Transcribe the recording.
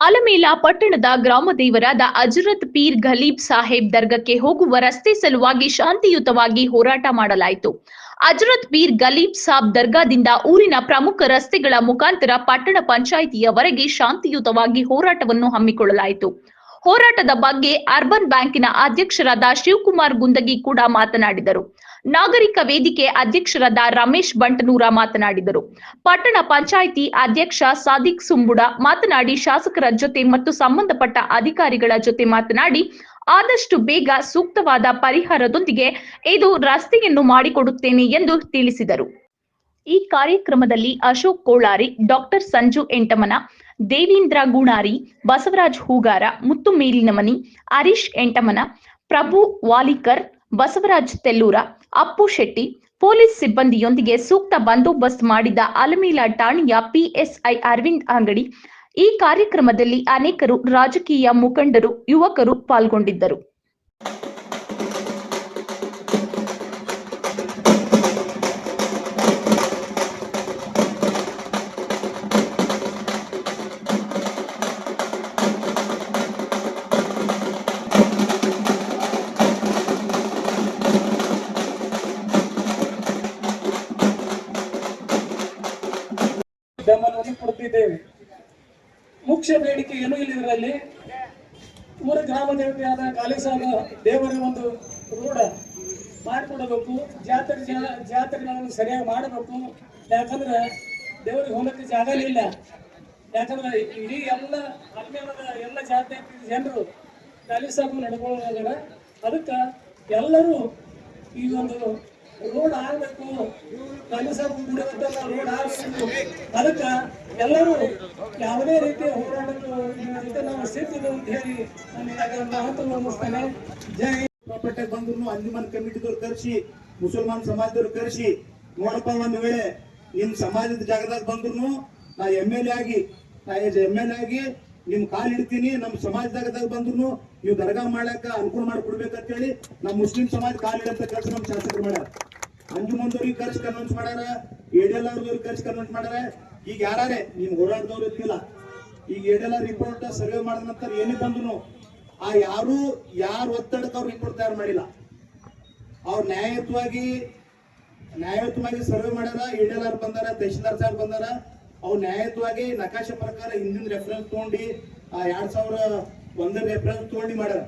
ಅಲಮೇಲ ಪಟ್ಟಣದ ಗ್ರಾಮ ದೇವರಾದ ಅಜರತ್ ಪೀರ್ ಘಲೀಬ್ ಸಾಹೇಬ್ ದರ್ಗಕ್ಕೆ ಹೋಗುವ ರಸ್ತೆ ಸಲುವಾಗಿ ಶಾಂತಿಯುತವಾಗಿ ಹೋರಾಟ ಮಾಡಲಾಯಿತು. ಅಜರತ್ ಪೀರ್ ಗಲೀಬ್ ಸಾಬ್ ದರ್ಗಾದಿಂದ ಊರಿನ ಪ್ರಮುಖ ರಸ್ತೆಗಳ ಮುಖಾಂತರ ಪಟ್ಟಣ ಪಂಚಾಯಿತಿಯವರೆಗೆ ಶಾಂತಿಯುತವಾಗಿ ಹೋರಾಟವನ್ನು ಹಮ್ಮಿಕೊಳ್ಳಲಾಯಿತು. ಹೋರಾಟದ ಬಗ್ಗೆ ಅರ್ಬನ್ ಬ್ಯಾಂಕಿನ ಅಧ್ಯಕ್ಷರಾದ ಶಿವಕುಮಾರ್ ಗುಂದಗಿ ಕೂಡ ಮಾತನಾಡಿದರು. ನಾಗರಿಕ ವೇದಿಕೆ ಅಧ್ಯಕ್ಷರಾದ ರಮೇಶ್ ಬಂಟನೂರ ಮಾತನಾಡಿದರು. ಪಟ್ಟಣ ಪಂಚಾಯಿತಿ ಅಧ್ಯಕ್ಷ ಸಾದಿಕ್ ಸುಂಬುಡ ಮಾತನಾಡಿ ಶಾಸಕರ ಜೊತೆ ಮತ್ತು ಸಂಬಂಧಪಟ್ಟ ಅಧಿಕಾರಿಗಳ ಜೊತೆ ಮಾತನಾಡಿ, ಆದಷ್ಟು ಬೇಗ ಸೂಕ್ತವಾದ ಪರಿಹಾರದೊಂದಿಗೆ ಇದು ರಸ್ತೆಯನ್ನು ಮಾಡಿಕೊಡುತ್ತೇನೆ ಎಂದು ತಿಳಿಸಿದರು. ಈ ಕಾರ್ಯಕ್ರಮದಲ್ಲಿ ಅಶೋಕ್ ಕೋಳಾರಿ, ಡಾಕ್ಟರ್ ಸಂಜು ಎಂಟಮನ ದೇವೀಂದ್ರ ಗುಣಾರಿ ಬಸವರಾಜ್ ಹೂಗಾರ, ಮುತ್ತು ಮೇಲಿನಮನಿ, ಹರೀಶ್ ಎಂಟಮನ, ಪ್ರಭು ವಾಲಿಕರ್, ಬಸವರಾಜ್ ತೆಲ್ಲೂರ, ಅಪ್ಪು ಶೆಟ್ಟಿ, ಪೊಲೀಸ್ ಸಿಬ್ಬಂದಿಯೊಂದಿಗೆ ಸೂಕ್ತ ಬಂದೋಬಸ್ತ್ ಮಾಡಿದ ಅಲಮೇಲ ಠಾಣೆಯ ಪಿಎಸ್ಐ ಅರವಿಂದ್ ಅಂಗಡಿ, ಈ ಕಾರ್ಯಕ್ರಮದಲ್ಲಿ ಅನೇಕರು ರಾಜಕೀಯ ಮುಖಂಡರು, ಯುವಕರು ಪಾಲ್ಗೊಂಡಿದ್ದರು. ಬೆಂಬಲವನ್ನು ಕೊಡ್ತಿದ್ದೇವೆ. ಮುಖ್ಯ ಬೇಡಿಕೆ ಏನು ಇಲ್ಲ ಇದರಲ್ಲಿ ಊರ ಗ್ರಾಮ ದೇವತೆಯಾದ ಕಾಲೇಸಾಗ ದೇವರ ಒಂದು ರೋಡ ಮಾಡಿಕೊಡಬೇಕು. ಜಾತ್ರೆ ಜಾತ್ರೆಗಳನ್ನು ಸರಿಯಾಗಿ ಮಾಡಬೇಕು. ಯಾಕಂದ್ರೆ ದೇವರಿಗೆ ಹೋಗಕ್ಕೆ ಜಾಗ ಇಲ್ಲ. ಯಾಕಂದ್ರೆ ಇಡೀ ಎಲ್ಲ ಅಲ್ಮೇಲದ ಎಲ್ಲ ಜಾತಿ ಜನರು ಕಾಲೇಸಾಗ ನಡ್ಕೊಳ್ಳೋದಾಗ ಅದಕ್ಕೆ ಎಲ್ಲರೂ ಈ ಒಂದು ರೋಡ್ ಆಗ್ಬೇಕು ಬಿಡುವಂತೆಲ್ಲ ರೋಡ್ ಆಗ್ಬೇಕು ಅದಕ್ಕೆ ಎಲ್ಲರೂ ಯಾವುದೇ ರೀತಿಯ ಹೋರಾಟಕ್ಕೆ ನಾವು ಸಿದ್ಧರು ಅಂತ ಹೇಳಿ ನಾನು ಮಹತ್ವ ಜೈ ಸಿಕ್ಕಾಪಟ್ಟೆ ಬಂದ್ರು ಅಂಜುಮನ್ ಕಮಿಟಿದವ್ರು ಕರೆಸಿ, ಮುಸಲ್ಮಾನ್ ಸಮಾಜದವ್ರು ಕರೆಸಿ, ನೋಡಪ್ಪ ಒಂದು ವೇಳೆ ನಿಮ್ ಸಮಾಜದ ಜಾಗದಾಗ ಬಂದ್ರು ನಾ ಎಂ ಎಲ್ ಎ ಆಗಿ, ನಾ ಎಂ ಎಲ್ ಎ ಆಗಿ ನಿಮ್ ಕಾಲ್ ಇಡ್ತೀನಿ ನಮ್ ಸಮಾಜದಾಗ ಬಂದ್ರು ನೀವು ದರ್ಗಾ ಮಾಡಾಕ ಅನುಕೂಲ ಮಾಡ್ಕೊಡ್ಬೇಕಂತ ಹೇಳಿ ನಮ್ ಮುಸ್ಲಿಂ ಸಮಾಜ ಕಾಲ್ ಇಡಂತ ಕೆಲಸ ನಮ್ ಶಾಸಕರು ಮಾಡ್ಯಾರ. ಅಂಜುಮಂದವ್ರಿಗೆ ಕರ್ಸಿ ಕನ್ವಿನ್ಸ್ ಮಾಡ್ಯಾರ ಎಡೆಲ್ ಅವ್ರಿಗೆ ಖರ್ಚು ಕನ್ವಿನ್ಸ್ ಮಾಡ್ಯಾರ. ಈಗ ಯಾರೇ ನಿಮ್ ಓಡಾಡ್ದವ್ರು ಇರ್ತಿಲ್ಲ. ಈಗ ಎಡೆಲ್ಲ ರಿಪೋರ್ಟ್ ಸರ್ವೆ ಮಾಡಿದ ನಂತರ ಏನೇ ಬಂದ್ರು ಆ ಯಾರು ಯಾರು ಒತ್ತಡಕ್ಕೆ ಅವ್ರು ರಿಪೋರ್ಟ್ ತಯಾರು ಮಾಡಿಲ್ಲ. ಅವ್ರ ನ್ಯಾಯಯುತವಾಗಿ ನ್ಯಾಯಯುತವಾಗಿ ಸರ್ವೆ ಮಾಡ್ಯಾರ ಇಡೆಲಾರ್ ಬಂದಾರ, ತಹಶೀಲ್ದಾರ್ ಸಾಹೇಬ್ ಬಂದಾರ. ಅವ್ರು ನ್ಯಾಯಯುತವಾಗಿ ನಕಾಶೆ ಪ್ರಕಾರ ಹಿಂದಿನ ರೆಫರೆನ್ಸ್ ತಗೊಂಡು ಆ ಎರಡ್ ಸಾವಿರ ಒಂದರ ರೆಫರೆನ್ಸ್ ತಗೊಂಡು ಮಾಡ್ಯಾರ.